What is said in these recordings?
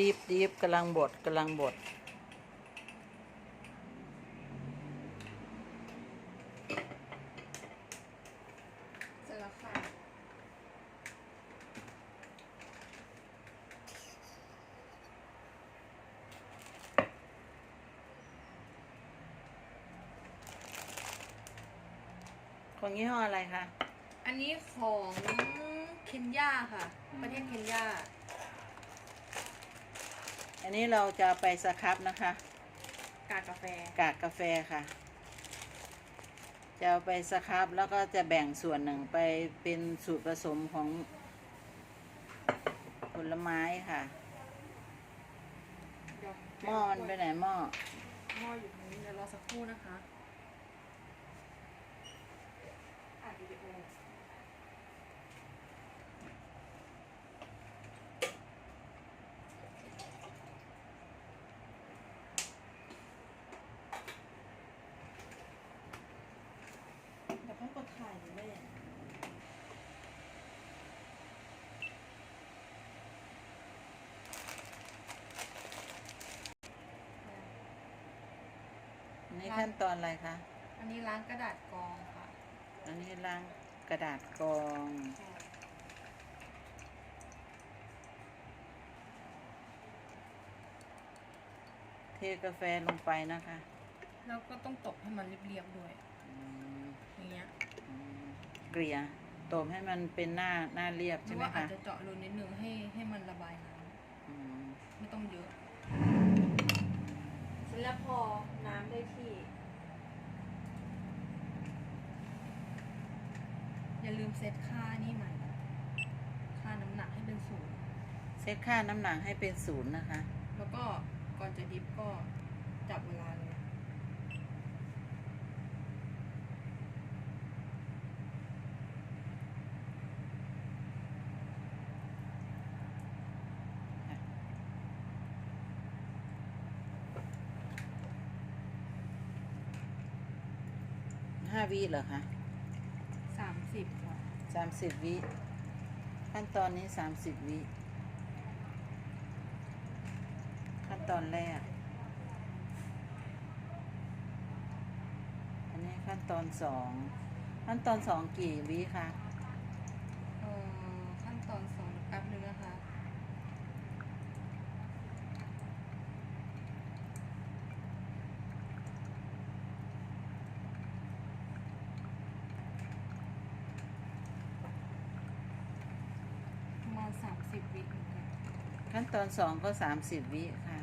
ดีฟดีฟกำลังบดกำลังบด เสร็จแล้วค่ะของยี่ห้ออะไรคะ อันนี้ของเคนยาค่ะ ประเทศเคนยา อันนี้เราจะไปสครับนะคะ กากกาแฟ กากกาแฟค่ะ จะเอาไปสครับแล้วก็จะแบ่งส่วนหนึ่งไปเป็นสูตรผสมของผลไม้ค่ะเดี๋ยวหม้อมันไปไหนหม้อ หม้ออยู่ตรงนี้เดี๋ยวรอสักครู่นะคะอ่านวิดีโอ แต่พ่อกดถ่ายอยู่เลยอั นนี้ขั้นตอนอะไรคะ อันนี้ล้างกระดาษกรองค่ะ อันนี้ล้างกระดาษกรอง เทกาแฟลงไปนะคะ แล้วก็ต้องตบให้มันเรียบๆด้วยอืมอย่างเงี้ยอืมเกลี่ยตบให้มันเป็นหน้าหน้าเรียบหรืใช่อไหมว่าอาจคะจะเจาะรูนิดนึงให้ให้มันระบายน้อืมำไม่ต้องเยอะเสร็จ แล้วพอน้ำได้ที่ อย่าลืมเซตค่านี่ใหม่นะค่าน้ำหนักให้เป็นศูนย์เซตค่าน้ำหนักให้เป็นศูนย์นะคะ แล้วก็ก่อนจะดิฟก็จับเวลาเลย ห้าวิเหรอคะสามสิบค่ะสามสิบวิ ขั้นตอนนี้สามสิบวิ ขั้นตอนแรก อันนี้ขั้นตอนสอง ขั้นตอนสองกี่วิคะ เอ่อขั้นตอนสองแป๊บนึงนะคะ ประมา ณสามสิบวิเหมือนกันขั้นตอนสองก็สามสิบวิค่ะ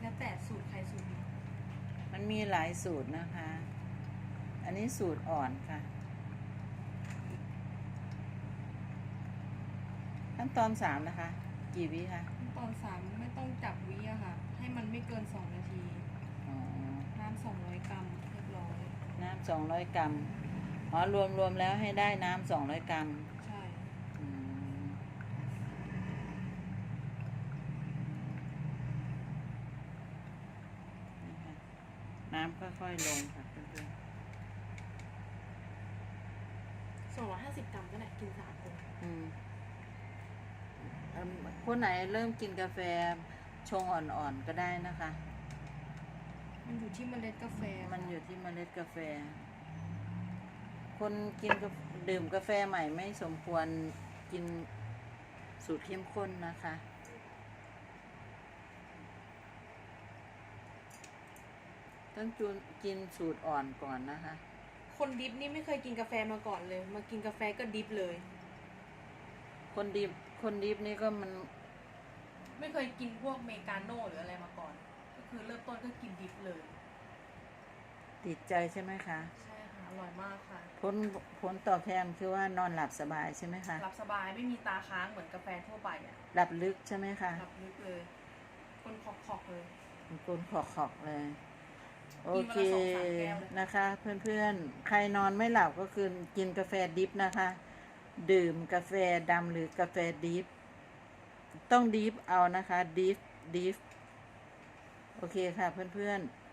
แล้วแต่สูตรใครสูตรมันมันมีหลายสูตรนะคะ อันนี้สูตรอ่อนค่ะ ขั้นตอนสามนะคะ กี่วิคะขั้นตอนสามไม่ต้องจับวิอะค่ะ ให้มันไม่เกินสองนาทีอ๋อน้ำสองร้อยกรัมเรียบร้อย น้ำสองร้อยกรัมอ๋อรวมรวมแล้วให้ได้น้ำสองร้อยกรัมใช่ อืมนี่ค่ะน้ำค่อยๆลงค่ะเพื่อนสองร้อยห้าสิบกรัมก็ได้กินสามคนๆอืมเอิ่มคนไหนเริ่มกินกาแฟชงอ่อนๆก็ได้นะคะ มันอยู่ที่เมล็ดกาแฟมันอยู่ที่เมล็ดกาแฟ คนกินกาแฟดื่มกาแฟใหม่ไม่สมควรกินสูตรเข้มข้นนะคะ ต้องจูนกินสูตรอ่อนก่อนนะคะ คนดิฟนี่ไม่เคยกินกาแฟมาก่อนเลย มากินกาแฟก็ดิฟเลย คนดิบคนดิบนี่ก็มัน ไม่เคยกินพวกเมกาโน่หรืออะไรมาก่อนก็ คือเริ่มต้นก็กินดิฟเลย ติดใจใช่ไหมคะ ใช่ค่ะ อร่อยมากค่ะ ผลผลตอบแทนคือว่านอนหลับสบายใช่ไหมคะรับสบายไม่มีตาค้างเหมือนกาแฟทั่วไปอะหลับลึกใช่ไหมคะรับลึกเลย คนขอกๆเลยมันกลนขอกขอกๆเลย โอกินเควันละสองสามแก้วเลย นะคะ เพื่อนๆ ใครนอนไม่หลับก็คือกินกาแฟดิฟนะคะ ดื่มกาแฟดำหรือกาแฟดิฟต้องดิฟเอานะคะดิฟดิฟ โอเคค่ะเพื่อนๆ